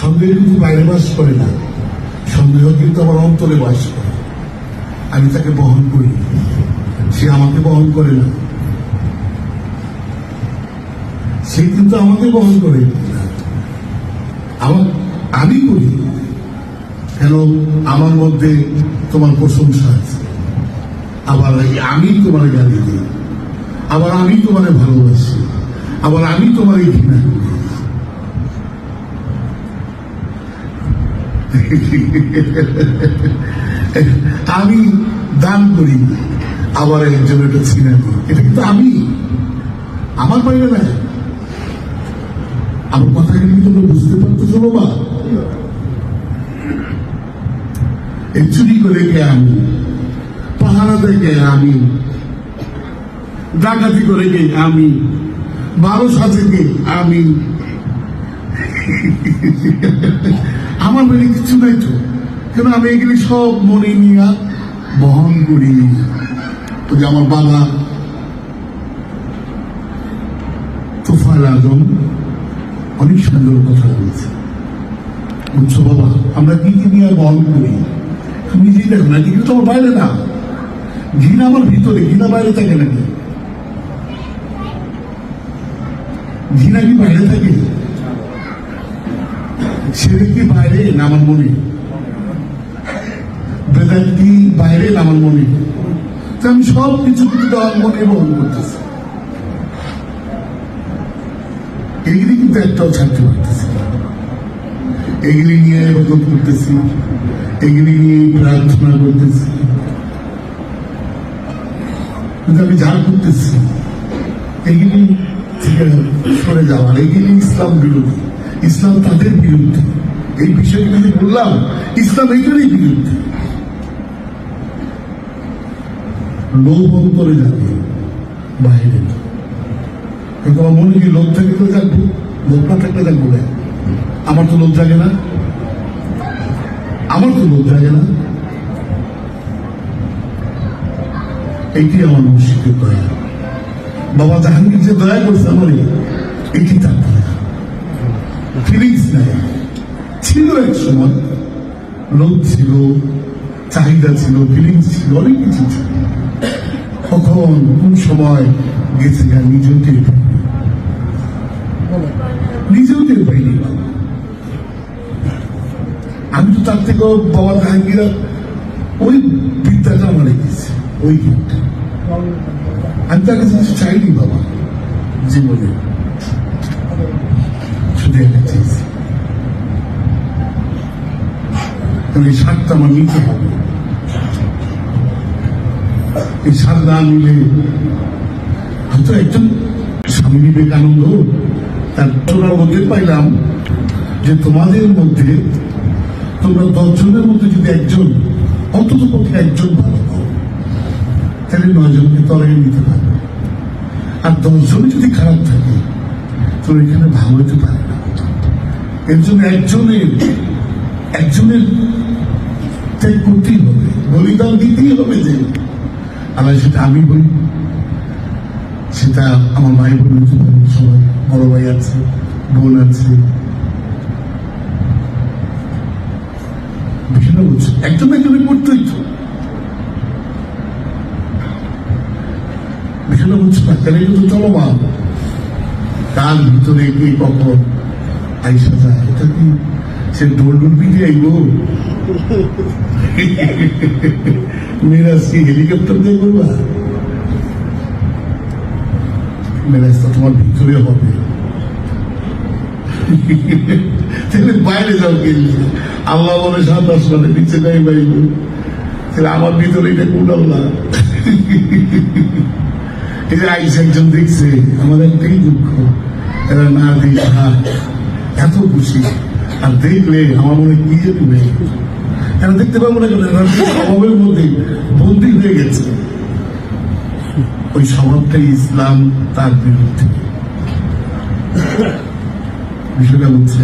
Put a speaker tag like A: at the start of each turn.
A: সন্দেহ কিন্তু বাইরে বাস করে না। সন্দেহ কিন্তু আমার অন্তরে বাস করে। আমি তাকে বহন করি। সে আমাকে বহন করে না। সে কিন্তু আমাকে বহন করে। আমার, আমি করি। কেন? আমার মধ্যে তোমার প্রশংসা আছে। আবার আমি তোমার গালি দিই আবার আমি তোমার ভালোবাসি। আবার আমি তোমার ঘৃণা করি। আমি দান করি, আবার একজন এটা করি এটা কিন্তু আমি। আমার বাইরে না। আমার কথা কিন্তু তোমরা বুঝতে পারতেছো বাবা? এই চুরি করে কে আমি? পাহারা থেকে আমি। ডাকাতি করে কে আমি? বারো সাথে কে আমি? আমার মানে কিছু নাই তো। কেন আমি এগুলি সব মনে নিয়ে বহন করি ওই যে আমার বাবা তোফাল আজম অনেক সুন্দর কথা বলেছে। বুঝছ বাবা, আমরা কি কি নিয়ে বহন করি? তুমি নিজেই দেখো না কিন্তু তোমার বাইরে না। ঘৃণা আমার ভিতরে, ঘৃণা বাইরে থাকে নাকি? ঘৃণা কি বাইরে থাকে? বাইরে মনে। বাইরে মনে। আমি সব কিছু মনে বহন করতেছি। এইগুলি কিন্তু একটাও ছাড়তে পারতেছি এগুলি নিয়ে এরকম করতেছি। এগুলি নিয়ে প্রার্থনা করতেছি। কিন্তু আমি যা করতেছি, এগুলি থেকে সরে যাওয়ার, এগুলি ইসলাম বিরোধী। ইসলাম তাদের বিরুদ্ধে। এই বিষয়টি যদি বললাম, ইসলাম এইটারই বিরুদ্ধে। লোভ অন্তরে যাবে, বাইরে কিন্তু আমার মনে কি লোভ থাকলে তো জানব, লোভ না থাকলে জানব না। আমার তো লোভ জাগে না। আমার তো লোভ জাগে না। এইটি আমার মুর্শিদের দয়া। বাবা জাহাঙ্গীর যে দয়া করছে আমার এটি তার দয়া। ফিলিংস নাই। ছিল এক সময় লোভ ছিল, চাহিদা ছিল ফিলিংস ছিল, অনেক কিছু ছিল। কখন, কোন সময় গেছে গা নিজেও টের পাইনি। আমি তো তার থেকেও বাবা জাহাঙ্গীরা ওই বিদ্যাটা আমার রেখেছি ওই গিফট আমি তার কাছে চাইনি বাবা, জীবনে। কারণ এই সারটা আমার নিতে হবে। এই সার না নিলে হয়তো একজন স্বামী বিবেকানন্দ, তার তোরার মধ্যে পাইলাম যে তোমাদের মধ্যে তোমরা দশজনের মধ্যে যদি একজন, অন্তত পক্ষে একজন ভালো হও, তাহলে নয়জনকে তলায় নিতে পারবে। আর দশজন যদি খারাপ থাকে, তো এখানে ভালো হতে পারে না। এর জন্য একজনের একজনের ত্যাগ করতেই হবে, বলিদান দিতেই হবে যে। আল্লাহ সেটা আমি বলি। সেটা আমার ভাই বোন সবাই, বড় ভাই আছে, বোন আছে। একজন একজনের করতেই তো কিন্তু কার ভিতরে কে কখন আইসা যায়, এটা কি সে ডোল পিঠে আইব? মেরাজ কি হেলিকপ্টার দিয়ে করবা মেরাজটা তোমার ভিতরে হবে। বাইরে যাও গেলে আল্লাহ বলে, সাত আসমানে নিচে নাই বাইব তাহলে আমার ভিতরে এটা কোন আল্লাহ? এই যে আইস একজন দেখছে, আমার একটাই দুঃখ, এরা না দিয়ে এত খুশি। আর দেখলে আমার মনে কি যে নেই কেন দেখতে পাবো না কেন? সবের মধ্যে বন্দী হয়ে গেছে। ওই স্বভাবটাই ইসলাম তার বিরুদ্ধে। বিষয়টা হচ্ছে